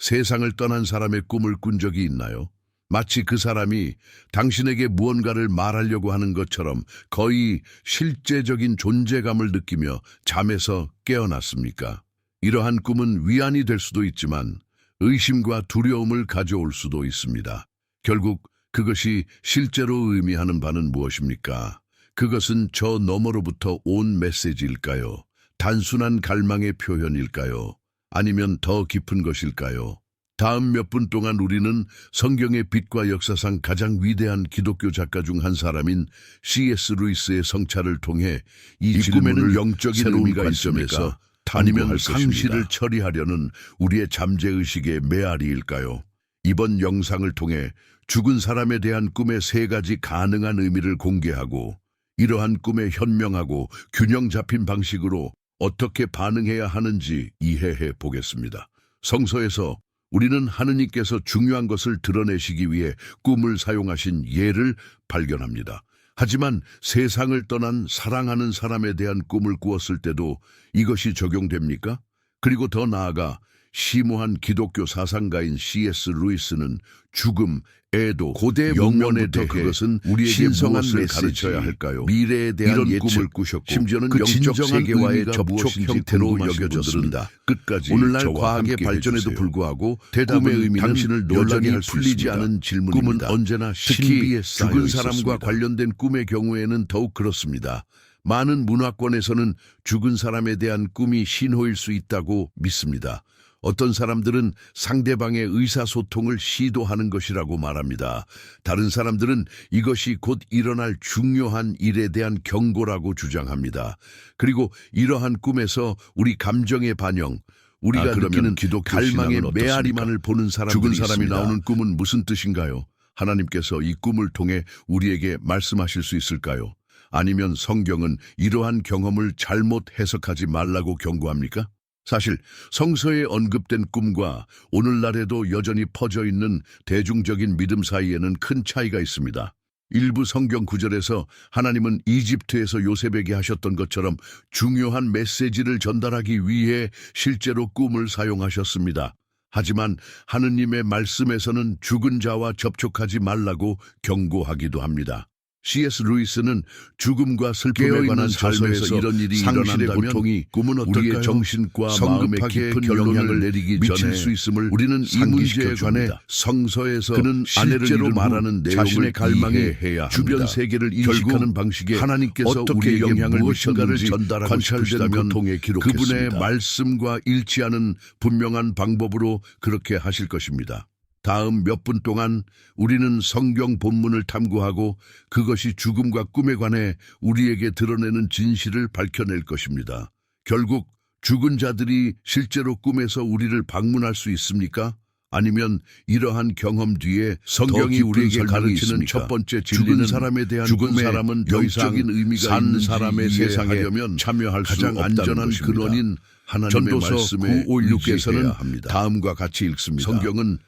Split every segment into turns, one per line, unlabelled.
세상을 떠난 사람의 꿈을 꾼 적이 있나요? 마치 그 사람이 당신에게 무언가를 말하려고 하는 것처럼 거의 실제적인 존재감을 느끼며 잠에서 깨어났습니까? 이러한 꿈은 위안이 될 수도 있지만 의심과 두려움을 가져올 수도 있습니다. 결국 그것이 실제로 의미하는 바는 무엇입니까? 그것은 저 너머로부터 온 메시지일까요? 단순한 갈망의 표현일까요? 아니면 더 깊은 것일까요? 다음 몇 분 동안 우리는 성경의 빛과 역사상 가장 위대한 기독교 작가 중 한 사람인 C.S. 루이스의 성찰을 통해 이, 꿈에는 영적인 의미가 있음에서 아니면 상실을 처리하려는 우리의 잠재의식의 메아리일까요? 이번 영상을 통해 죽은 사람에 대한 꿈의 세 가지 가능한 의미를 공개하고 이러한 꿈에 현명하고 균형 잡힌 방식으로 어떻게 반응해야 하는지 이해해 보겠습니다. 성서에서 우리는 하느님께서 중요한 것을 드러내시기 위해 꿈을 사용하신 예를 발견합니다. 하지만 세상을 떠난 사랑하는 사람에 대한 꿈을 꾸었을 때도 이것이 적용됩니까? 그리고 더 나아가 심오한 기독교 사상가인 C.S. 루이스는 죽음, 애도, 고대 문명에 대해 그것은 우리에게
신성한
무엇을
메시지,
가르쳐야 할까요?
미래에 대한
이런
예측,
꿈을 꾸셨고
심지어는
그
영적
진정한
세계와의 접촉 형태로 여겨졌습니다.
끝까지
오늘날 과학의 발전에도
해주세요.
불구하고 꿈의 의미는
당신을
여전히
논란이
풀리지. 않은 질문입니다.
꿈은 언제나
특히
신비에 쌓여
죽은
사람과
있었습니다.
관련된 꿈의 경우에는 더욱 그렇습니다. 많은 문화권에서는 죽은 사람에 대한 꿈이 신호일 수 있다고 믿습니다. 어떤 사람들은 상대방의 의사소통을 시도하는 것이라고 말합니다. 다른 사람들은 이것이 곧 일어날 중요한 일에 대한 경고라고 주장합니다. 그리고 이러한 꿈에서 우리 감정의 반영, 우리가
아,
느끼는
기독교
갈망의? 메아리만을 보는 사람들이
죽은 사람이
있습니다.
나오는
꿈은 무슨 뜻인가요? 하나님께서 이 꿈을 통해 우리에게 말씀하실 수 있을까요? 아니면 성경은 이러한 경험을 잘못 해석하지 말라고 경고합니까? 사실 성서에 언급된 꿈과 오늘날에도 여전히 퍼져 있는 대중적인 믿음 사이에는 큰 차이가 있습니다. 일부 성경 구절에서 하나님은 이집트에서 요셉에게 하셨던 것처럼 중요한 메시지를 전달하기 위해 실제로 꿈을 사용하셨습니다. 하지만 하느님의 말씀에서는 죽은 자와 접촉하지 말라고 경고하기도 합니다. C.S. 루이스는 죽음과 슬픔에 관한
삶에서 이런 일이
상실의 고통이
꿈은
우리의
어떨까요?
정신과 마음에 깊은 영향을 내리기 전에 수 있음을 우리는 이. 문제에 관해 성서에서
그는
아내를
실제로 말하는 내용을
자신의 갈망이
이해해야
주변. 세계를 인식하는 방식에
하나님께서
어떻게 영향을
무엇인가를 전달하고 싶으시다면 그분의
말씀과 일치하는 분명한 방법으로 그렇게 하실 것입니다. 다음 몇 분 동안 우리는 성경 본문을 탐구하고 그것이 죽음과 꿈에 관해 우리에게 드러내는 진실을 밝혀낼 것입니다. 결국 죽은 자들이 실제로 꿈에서 우리를 방문할 수 있습니까? 아니면 이러한 경험 뒤에 성경이 우리에게 가르치는? 첫 번째
죽은
진리는
사람에 대한
죽은 사람은 더 이상
영적인 의미가
산 사람의 세상에 참여할 수
가장 안전한
것입니다.
근원인
하나님의
전도서
말씀에
956에서는
의지해야 합니다. 다음과 같이 읽습니다. 성경은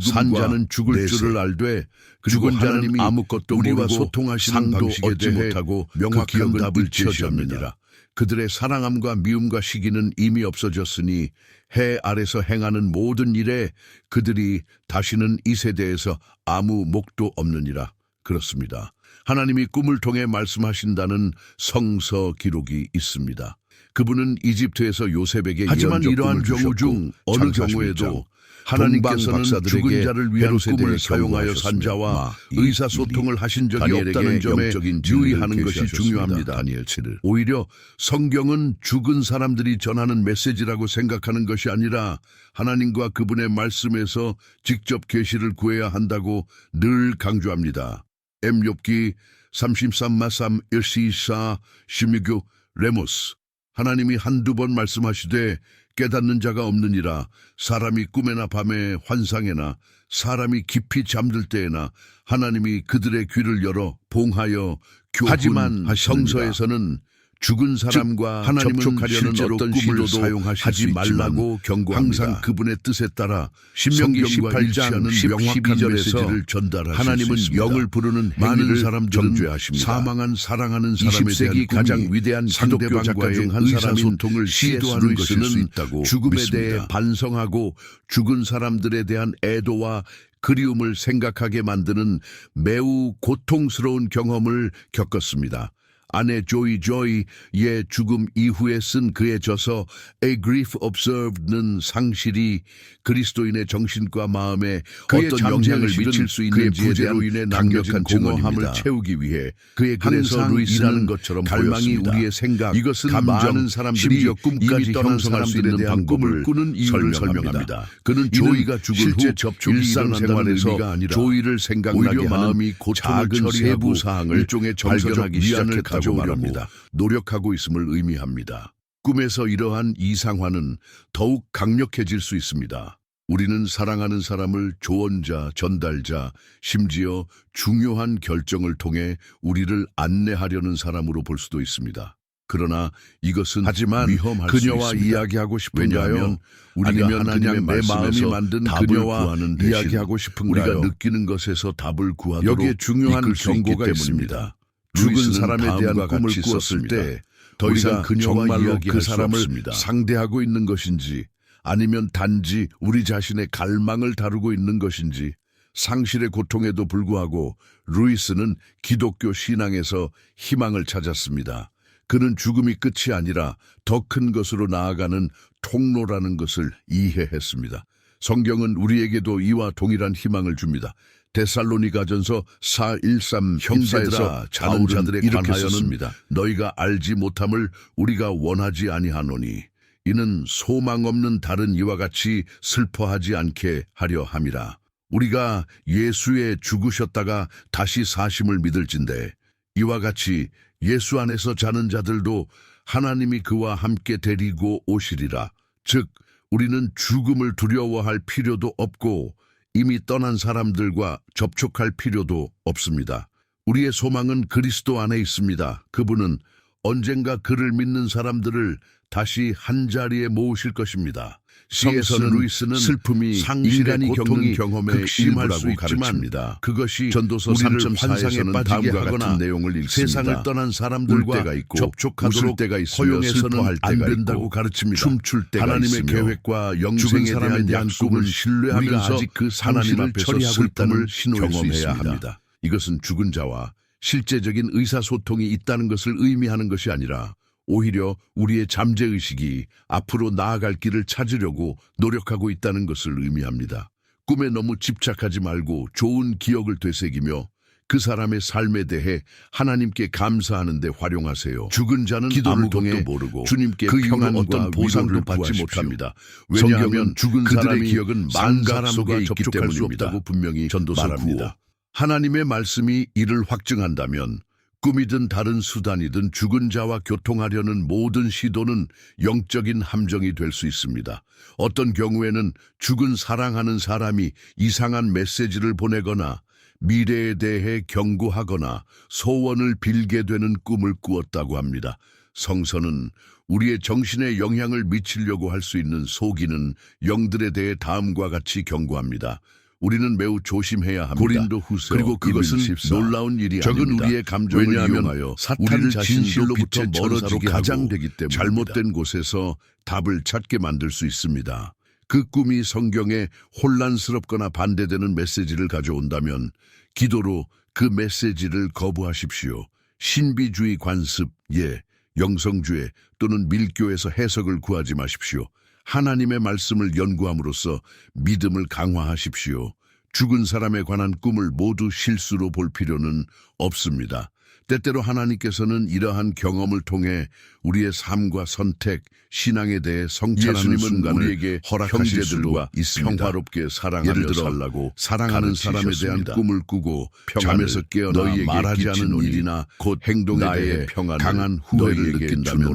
산자는 죽을
내세,
줄을 알되 하나님이
하나님이
아무것도
우리와 소통하시는
상도
방식에
얻지
대해
못하고
명확한
그
답을. 제시합니다.
그들의 사랑함과 미움과 시기는 이미 없어졌으니 해 아래서 행하는 모든 일에 그들이 다시는 이 세대에서 아무 목도 없느니라. 그렇습니다. 하나님이 꿈을 통해 말씀하신다는 성서 기록이 있습니다. 그분은 이집트에서 요셉에게
하지만 이러한 경우 중 어느 경우에도 하나님께서는 죽은 자를 위한 꿈을 사용하여 산 자와
마, 이,
의사소통을 하신 적이 없다는 점에 유의하는 것이. 중요합니다.
다니엘 7을. 오히려 성경은 죽은 사람들이 전하는 메시지라고 생각하는 것이 아니라 하나님과 그분의 말씀에서 직접 계시를 구해야 한다고 늘 강조합니다. 엠욥기 33마삼 1시사 16교 레모스 하나님이 한두 번 말씀하시되 깨닫는 자가 없느니라 사람이 꿈에나 밤에 환상에나 사람이 깊이 잠들 때에나 하나님이 그들의 귀를 열어 봉하여
하지만
교훈하시느니라. 성서에서는 죽은 사람과
하나님은
접촉하려는 어떤
꿈을 사용하실 수
말라고 경고합니다.
항상
그분의 뜻에 따라
신명기
성경과
18장
일치하는
10,
명확한
12절에서
메시지를 전달하실
하나님은. 영을 부르는
많은 사람들은
정죄하십니다.
사망한 사랑하는 사람에
20세기
대한
가장 위대한 기독교 작가
상대방과의
중한 사람인.
시도하는 것일 수 있다고
죽음에
믿습니다.
대해
반성하고 죽은 사람들에 대한 애도와 그리움을 생각하게 만드는 매우 고통스러운 경험을 겪었습니다. 아내 조이 조이의 죽음 이후에 쓴 그의 저서 A Grief Observed는 상실이 그리스도인의 정신과 마음에
그의
어떤 영향을 미칠 수 있는지에 대한
인해
강력한
증언입니다.
채우기 위해 그의 루이스는
일하는 것처럼
갈망이
보였습니다.
우리의 생각,
이것은
감정,
많은 사람들이
꿈까지 형성할 수 있는
대한
방법을
꾸는 이유를
설명합니다. 그는 조이가 죽은 후
접촉이
일상생활에서 조이를 생각나게 하는
마음이 고통을
작은 세부 사항을
일종의 정서적 위안을 가져오려고
말합니다. 노력하고 있음을 의미합니다. 꿈에서 이러한 이상화는 더욱 강력해질 수 있습니다. 우리는 사랑하는 사람을 조언자, 전달자, 심지어 중요한 결정을 통해 우리를 안내하려는 사람으로 볼 수도 있습니다. 그러나 이것은
하지만
위험할 수
그녀와
있습니다.
이야기하고 싶은가요?
우리가
아니면
하나님의
내 마음이 만든
답을
그녀와
구하는 대신
이야기하고 싶은가요?
우리가 느끼는 것에서 답을 구하도록
여기에 중요한
수
경고가. 있습니다. 죽은 사람에 대한 꿈을 꾸었을. 때 더 이상 그녀와
정말로
이야기할 그수
사람을
없습니다.
상대하고 있는 것인지 아니면 단지 우리 자신의 갈망을 다루고 있는 것인지 상실의 고통에도 불구하고 루이스는 기독교 신앙에서 희망을 찾았습니다. 그는 죽음이 끝이 아니라 더 큰 것으로 나아가는 통로라는 것을 이해했습니다. 성경은 우리에게도 이와 동일한 희망을 줍니다. 데살로니가전서 413
형제들아,
자는 자들에 관하여는. 너희가 알지 못함을 우리가 원하지 아니하노니 이는 소망 없는 다른 이와 같이 슬퍼하지 않게 하려 함이라. 우리가 예수에 죽으셨다가 다시 사심을 믿을진대 이와 같이 예수 안에서 자는 자들도 하나님이 그와 함께 데리고 오시리라. 즉 우리는 죽음을 두려워할 필요도 없고 이미 떠난 사람들과 접촉할 필요도 없습니다. 우리의 소망은 그리스도 안에 있습니다. 그분은 언젠가 그를 믿는 사람들을 다시 한 자리에 모으실 것입니다.
성서는
루이스는
슬픔이
상실의 고통이
경험의
극심할 수
일부라고
있지만
가르칩니다.
그것이
전도서
우리를
3.4에서는
환상에 빠지게
다음과
하거나
같은 내용을 읽습니다.
세상을 떠난
울
사람들과
때가 있고
접촉하도록
때가 있으며
허용해서는 안
때가
된다고
있고
가르칩니다.
춤출 때가
하나님의
있으며
계획과 영생에 대한 약속을 신뢰하면서
아직 그
하나님
상실을
앞에서
처리하고
슬픔을 경험해야. 합니다. 이것은 죽은 자와 실제적인 의사소통이 있다는 것을 의미하는 것이 아니라 오히려 우리의 잠재의식이 앞으로 나아갈 길을 찾으려고 노력하고 있다는 것을 의미합니다. 꿈에 너무 집착하지 말고 좋은 기억을 되새기며 그 사람의 삶에 대해 하나님께 감사하는 데 활용하세요. 죽은 자는
기도를 통해
모르고
주님께
그
평안과
어떤 보상도 받지. 못합니다. 왜냐하면 죽은
그들의
사람의
기억은
기억은 만만
사람
사람과
속에 있기 때문입니다.
없다고 분명히
전도서
말합니다.
9호.
하나님의 말씀이 이를 확증한다면 꿈이든 다른 수단이든 죽은 자와 교통하려는 모든 시도는 영적인 함정이 될 수 있습니다. 어떤 경우에는 죽은 사랑하는 사람이 이상한 메시지를 보내거나 미래에 대해 경고하거나 소원을 빌게 되는 꿈을 꾸었다고 합니다. 성서는 우리의 정신에 영향을 미치려고 할 수 있는 속이는 영들에 대해 다음과 같이 경고합니다. 우리는 매우 조심해야 합니다.
고린도 후서
그리고 그것은
1일 14.
놀라운 일이
적은
아닙니다.
우리의 감정을
왜냐하면
이용하여
사탄 천사로
멀어지게
가장 되기
하고
때문에
잘못된
곳에서 답을 찾게 만들 수 있습니다. 그 꿈이 성경에 혼란스럽거나 반대되는 메시지를 가져온다면 기도로 그 메시지를 거부하십시오. 신비주의 관습, 예, 영성주의 또는 밀교에서 해석을 구하지 마십시오. 하나님의 말씀을 연구함으로써 믿음을 강화하십시오. 죽은 사람에 관한 꿈을 모두 실수로 볼 필요는 없습니다. 때때로 하나님께서는 이러한 경험을 통해 우리의 삶과 선택, 신앙에 대해 성찰하는 순간을
우리에게
허락하실 수도
형제들과
있습니다. 평화롭게
들어
살라고 사랑하는 사람에 대한. 꿈을 꾸고 잠에서 깨어나
너희에게
말하지 않은 일이나 곧 행동에 대해
평안을
강한 후회를 느낀다면.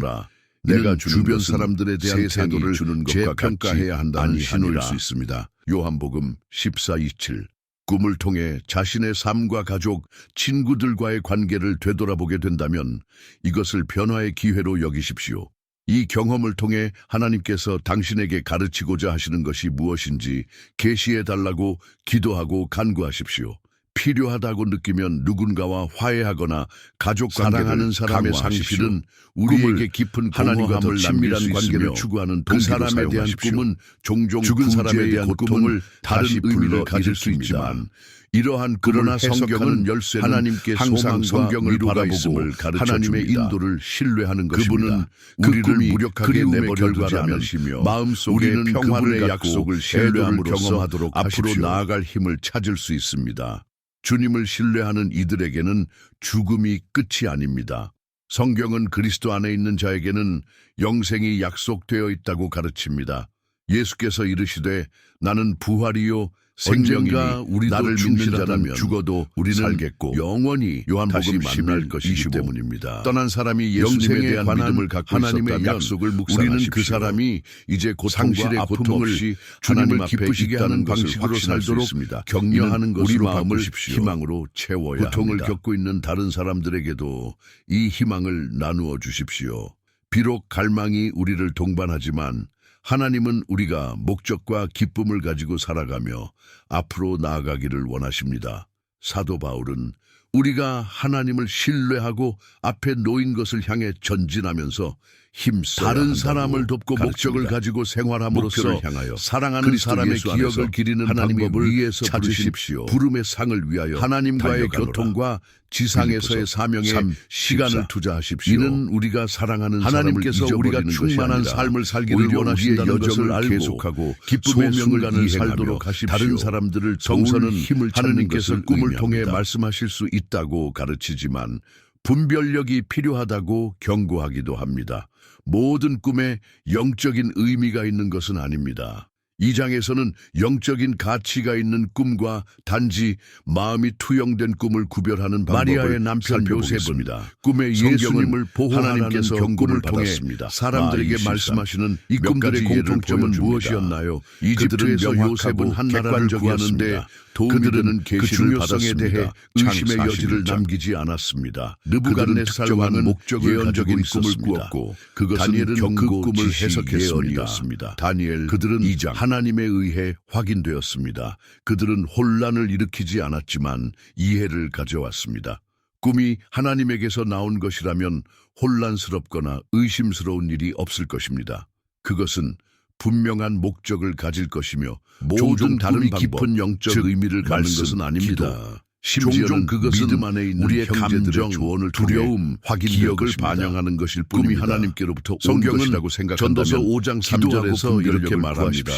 내가 주변 사람들에 대한 태도를
주는 것과
재평가해야
같지
한다는 신호일. 수 있습니다. 요한복음 14:27 꿈을 통해 자신의 삶과 가족, 친구들과의 관계를 되돌아보게 된다면 이것을 변화의 기회로 여기십시오. 이 경험을 통해 하나님께서 당신에게 가르치고자 하시는 것이 무엇인지 계시해 달라고 기도하고 간구하십시오. 필요하다고 느끼면 누군가와 화해하거나 가족 사랑하는 사람의. 상실은 우리에게 깊은
하나님과 더 친밀한 관계를 추구하는
그 사람에 대한. 꿈은 종종
죽은
사람에 대한 꿈을
다시
의미를 가질 수. 있지만 이러한
그러나
성경은 열쇠는
하나님께
항상 성경을 바라보고 하나님의. 인도를 신뢰하는
그분은
것입니다.
그
우리를 무력하게
그리움의
내버려 두지
결과라면
않으시며
마음속에
우리는
평화를
약속을 신뢰함으로써 앞으로. 나아갈 힘을 찾을 수 있습니다. 주님을 신뢰하는 이들에게는 죽음이 끝이 아닙니다. 성경은 그리스도 안에 있는 자에게는 영생이 약속되어 있다고 가르칩니다. 예수께서 이르시되 나는 부활이요
언젠가 우리도
나를 믿는
충실하다면
죽어도 우리는
살겠고
영원히
요한복음
만날
11,
것이기
25.
때문입니다.
떠난 사람이 예수님에
대한 믿음을 갖고
하나님의
약속을
묵상하십시오.
우리는 그 사람이 이제
상실의
고통과 아픔
고통
없이
없이
주님을 기쁘시게 하는 방식으로 살도록
있습니다.
격려하는
우리
것으로
마음을.
희망으로 채워야
고통을
합니다. 겪고 있는 다른 사람들에게도 이 희망을 나누어 주십시오. 비록 갈망이 우리를 동반하지만 하나님은 우리가 목적과 기쁨을 가지고 살아가며 앞으로 나아가기를 원하십니다. 사도 바울은 우리가 하나님을 신뢰하고 앞에 놓인 것을 향해 전진하면서 힘써 다른 사람을 돕고 목적을 가지고 생활함으로써
목표를 향하여
사랑하는
그리스도
사람의
예수 안에서
기억을 기리는
하나님의
방법을
위에서
찾으십시오. 부름의 상을 위하여 하나님과의
달려가노라.
교통과 지상에서의
빌립보서
사명에
3,
시간을
14.
투자하십시오. 이는 우리가 사랑하는
하나님께서
사람을
우리가
잊어버리는
충만한
것이 아니라
삶을 살기를
오히려
원하신다는 것을
여정을
알고
계속하고
기쁨의 순간을 살도록 하십시오.
다른 사람들을 도울 힘을
하나님께서
것을 꿈을
의미합니다.
통해 말씀하실 수 있다고 가르치지만 분별력이 필요하다고 경고하기도 합니다. 모든 꿈에 영적인 의미가 있는 것은 아닙니다. 이 장에서는 영적인 가치가 있는 꿈과 단지 마음이 투영된 꿈을 구별하는 방법을
마리아의 남편
살펴보겠습니다. 꿈에
성경은
예수님을 꿈을
꿈을
통해. 사람들에게 말씀하시는
이몇
꿈들의 공통점은. 무엇이었나요?
이집트에서 요셉은 한 나라를
객관을 구하는데. 그들은
그 중요성에. 대해
의심의
창
여지를
41장.
남기지 않았습니다.
느부갓네살 왕은
목적을
예언적인 꿈을. 꾸었고
그것은
다니엘은 그
경고,
꿈을 해석했습니다.
다니엘
그들은
그들은 하나님에 의해 확인되었습니다. 그들은 혼란을 일으키지 않았지만 이해를 가져왔습니다. 꿈이 하나님에게서 나온 것이라면 혼란스럽거나 의심스러운 일이 없을 것입니다. 그것은 분명한 목적을 가질 것이며 모든
다른
꿈이
방법,
깊은 영적
즉
의미를 갖는 것은 아닙니다.
기도,
심지어는 그것은
믿음 안에 있는
우리의 감정,
조언을
두려움,
확인될
기억을. 반영하는 것일 뿐입니다.
하나님께로부터 온
성경은 전도서 5장
기도하고
3절에서 이렇게 말합니다.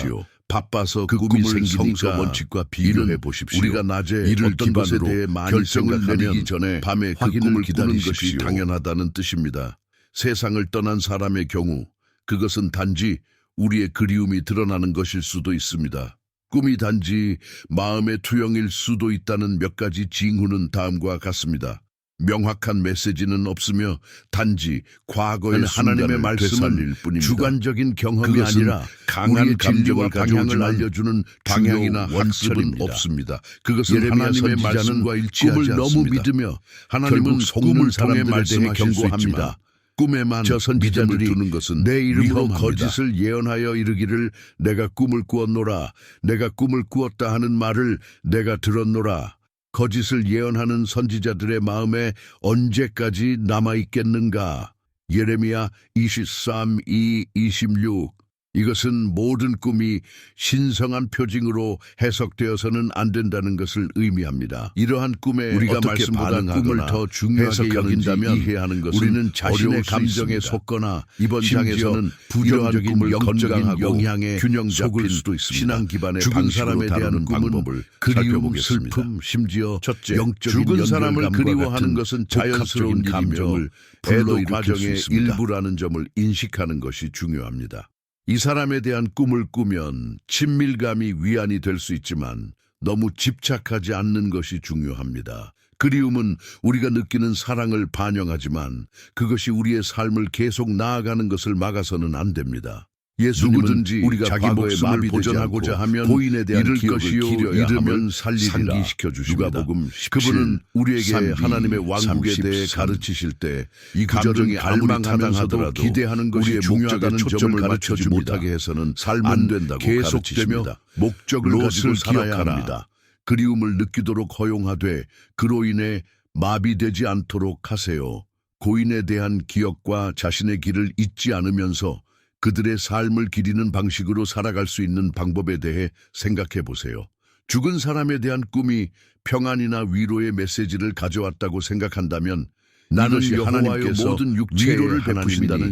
바빠서 그그
꿈이 생기니까
성서 원칙과 비교해 보십시오.
우리가 낮에
이를
어떤 것에 대해 많이
결정을 내리기 전에
밤에 그
확인을
꿈을
기다리는 것이 당연하다는 뜻입니다. 세상을 떠난 사람의 경우 그것은 단지 우리의 그리움이 드러나는 것일 수도 있습니다. 꿈이 단지 마음의 투영일 수도 있다는 몇 가지 징후는 다음과 같습니다. 명확한 메시지는 없으며 단지 과거의 하나님의 말씀은
뿐입니다.
주관적인 경험이 아니라 강한 진리와 방향을 알려주는 방향이나 학습은. 없습니다. 그것은 하나님의 말씀과 일치하지
꿈을 너무
않습니다.
믿으며
하나님은
속는 사람들에 대해 경고합니다.
꿈에만
저 선지자들이
두는 것은
내 이름으로
위험합니다. 거짓을 예언하여 이르기를 내가 꿈을 꾸었노라. 내가 꿈을 꾸었다 하는 말을 내가 들었노라. 거짓을 예언하는 선지자들의 마음에 언제까지 남아 있겠는가? 예레미야 23, 2, 26 이것은 모든 꿈이 신성한 표징으로 해석되어서는 안 된다는 것을 의미합니다. 이러한 꿈에
우리가 말씀보다 꿈을 더 중요하게 여긴다면
이해하는 것은
우리는 자신의 감정에
있습니다.
속거나
이번 장에서는
부정적인 영적인 영향에
균형
속을
잡힌
수도 있습니다.
신앙 기반의
죽은 사람에 대한 꿈은
방법을
그리움. 슬픔,
심지어
첫째,
영적인
죽은 사람을 그리워하는 것은
자연스러운 감정을 애도 과정의. 일부라는 점을 인식하는 것이 중요합니다. 이 사람에 대한 꿈을 꾸면 친밀감이 위안이 될 수 있지만 너무 집착하지 않는 것이 중요합니다. 그리움은 우리가 느끼는 사랑을 반영하지만 그것이 우리의 삶을 계속 나아가는 것을 막아서는 안 됩니다. 예수님은
누구든지
우리가
자기 목숨을 보존하고자 하면
고인에 대한
잃을 것이요 잃으면 살리리라. 누가복음 17,
그분은 우리에게
32,
하나님의 왕국에 대해
33.
가르치실 때 이
감정이
갈망하면서도 기대하는 것이 중요하다는 점을
초점을
가르쳐 주지
맞춰줍니다.
못하게 해서는
삶은
안 된다고
계속되며
가르치십니다. 목적을 가지고 살아야. 합니다. 그리움을 느끼도록 허용하되 그로 인해 마비되지 않도록 하세요. 고인에 대한 기억과 자신의 길을 잊지 않으면서 그들의 삶을 기리는 방식으로 살아갈 수 있는 방법에 대해 생각해 보세요. 죽은 사람에 대한 꿈이 평안이나 위로의 메시지를 가져왔다고 생각한다면 나는 하나님께서 모든
위로를
하나님이니
베푸신다는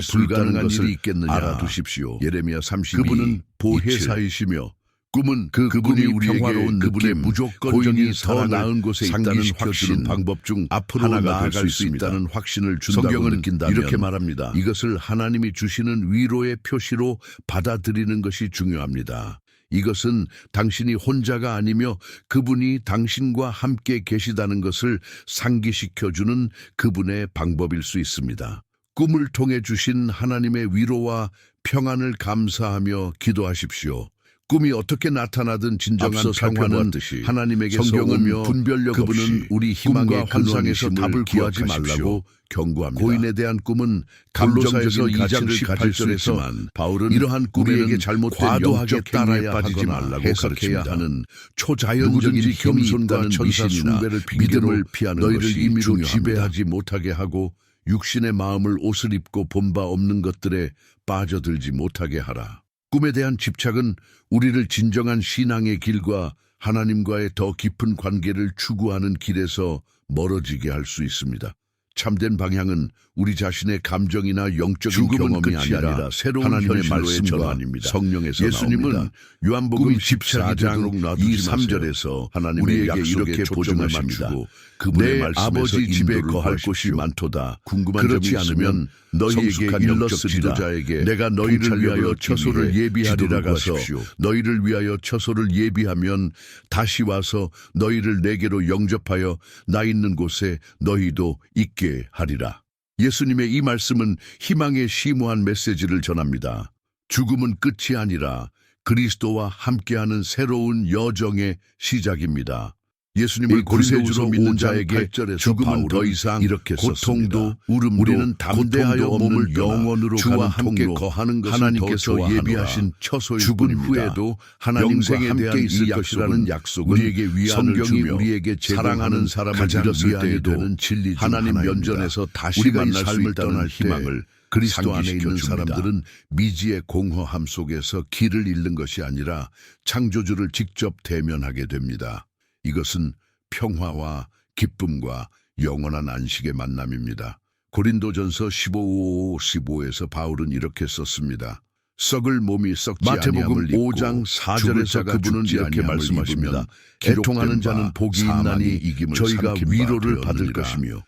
수
불가능한
있다는
일이
것을
있겠느냐
알아두십시오.
예레미야 32
그분은
보혜사이시며 꿈은 그
그분이
우리에게
평화로운
그분의
느낌,
무조건적인 더 나은 곳에 있다는 확신 방법 중
앞으로
하나가
나아갈
될수
수.
있다는 확신을 준다고
성경은
느낀다면
이렇게 말합니다.
이것을 하나님이 주시는 위로의 표시로 받아들이는 것이 중요합니다. 이것은 당신이 혼자가 아니며 그분이 당신과 함께 계시다는 것을 상기시켜주는 그분의 방법일 수 있습니다. 꿈을 통해 주신 하나님의 위로와 평안을 감사하며 기도하십시오. 꿈이 어떻게 나타나든 진정한 평화는 하나님에게서
성경은 분별력
그분은 우리 희망의 환상에서 답을 구하지. 말라고 경고합니다.
고인에
대한 꿈은
가치를
2장
가질 수
18절에서
있지만
바울은
이러한 꿈에는
잘못된 영적
따라야
빠지지 말라고
해석해야. 하는
초자연적인 겸손과
힘이 있다는
천사
미신이나
숭배를 핑계로
믿음을 피하는
너희를
것이
임의로. 지배하지 못하게 하고 육신의 마음을 옷을 입고 본바 없는 것들에 빠져들지 못하게 하라. 꿈에 대한 집착은 우리를 진정한 신앙의 길과 하나님과의 더 깊은 관계를 추구하는 길에서 멀어지게 할 수 있습니다. 참된 방향은 우리 자신의 감정이나 영적인 경험이 아니라
아니라 새로운
하나님의 말씀과. 성령에서
예수님은
나옵니다. 요한복음
꿈이 집착이
14장
되도록
2,
놔두지 마세요.
3절에서
하나님의
우리에게
약속에
이렇게 보증하십니다.
맞추고
그분의
내
말씀에서
아버지 집에 거할. 곳이 많도다.
궁금한
그렇지 않으면
너희에게
영적
지도자에게
내가 너희를 위하여 처소를 예비하리라 가서.
너희를 위하여 처소를 예비하면 다시 와서 너희를 내게로 영접하여 나 있는 곳에 너희도 있게 하리라. 예수님의 이 말씀은 희망의 심오한 메시지를 전합니다. 죽음은 끝이 아니라 그리스도와 함께하는 새로운 여정의 시작입니다. 예수님을 구세주로 믿는
5장
자에게
8절에서
죽음은 더 이상
이렇게
고통도. 울음도
우리는 담대하여 몸을
영원으로
주와
가는
함께 거하는 것을
하나님께서. 예비하신 처소일
죽은. 후에도
하나님과 함께 있을
이
것이라는
약속은 우리에게 위안을 주며
우리에게
사랑하는
사람을 잃었을 때에도
진리 중
하나님. 면전에서 다시 만날 수
삶을
있다는 희망을 그리스도 안에 있는. 사람들은 미지의 공허함 속에서 길을 잃는 것이 아니라 창조주를 직접 대면하게 됩니다. 이것은 평화와 기쁨과 영원한 안식의 만남입니다. 고린도전서 15, 15에서 바울은 이렇게 썼습니다. 썩을 몸이 썩지
마태복음
아니함을 입고
5장
죽을
4절에서
자가
그분은 이렇게 말씀하십니다. 애통하는 자는
복이 있나니
이김을
저희가 위로를 받을. 것이며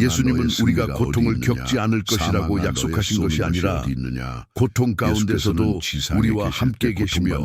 예수님은 우리가 고통을 겪지? 않을 것이라고 약속하신 것이 아니라? 고통
가운데서도
우리와 함께
때
계시며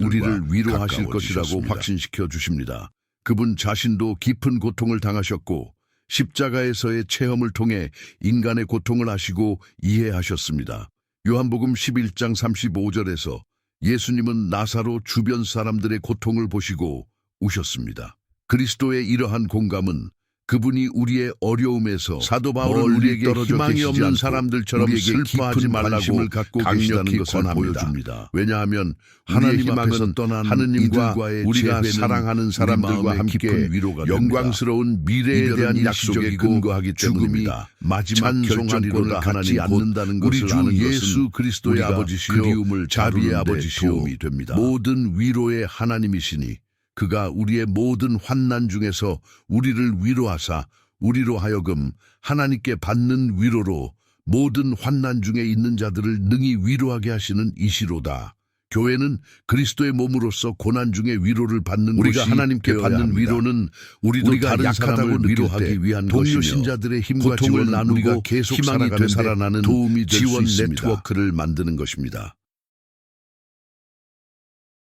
우리를 위로하실 것이라고. 확신시켜 주십니다.
그분 자신도 깊은 고통을 당하셨고 십자가에서의 체험을 통해 인간의 고통을 아시고 이해하셨습니다. 요한복음 11장 35절에서 예수님은 나사로 주변 사람들의 고통을 보시고 우셨습니다. 그리스도의 이러한 공감은 그분이 우리의 어려움에서 사도 바울은 우리에게 희망이 없는 사람들처럼 슬퍼하지 말라고 강력히
계시다는 것을
권합니다.
보여줍니다.
왜냐하면
하나님 앞에서 떠난
하느님과 우리가 사랑하는 사람들과 함께. 영광스러운 미래에 대한 약속에 근거하기 때문입니다. 마지막 결정권을 갖지
곧
않는다는
우리
것을
주
아는
예수 그리스도의 아버지시요
그리움을
자비의 아버지시요 모든
위로의 하나님이시니 그가 우리의 모든 환난 중에서 우리를 위로하사 우리로 하여금 하나님께 받는 위로로 모든 환난 중에 있는 자들을 능히 위로하게 하시는 이시로다. 교회는 그리스도의 몸으로서 고난 중에 위로를 받는
우리가 하나님께 받는
합니다.
위로는
우리도
우리가
다른
약하다고
위로하기
때
위한
동료 신자들의 힘과
고통을 나누고
계속
희망이 되살아나는
도움이 될수
지원. 네트워크를 만드는 것입니다.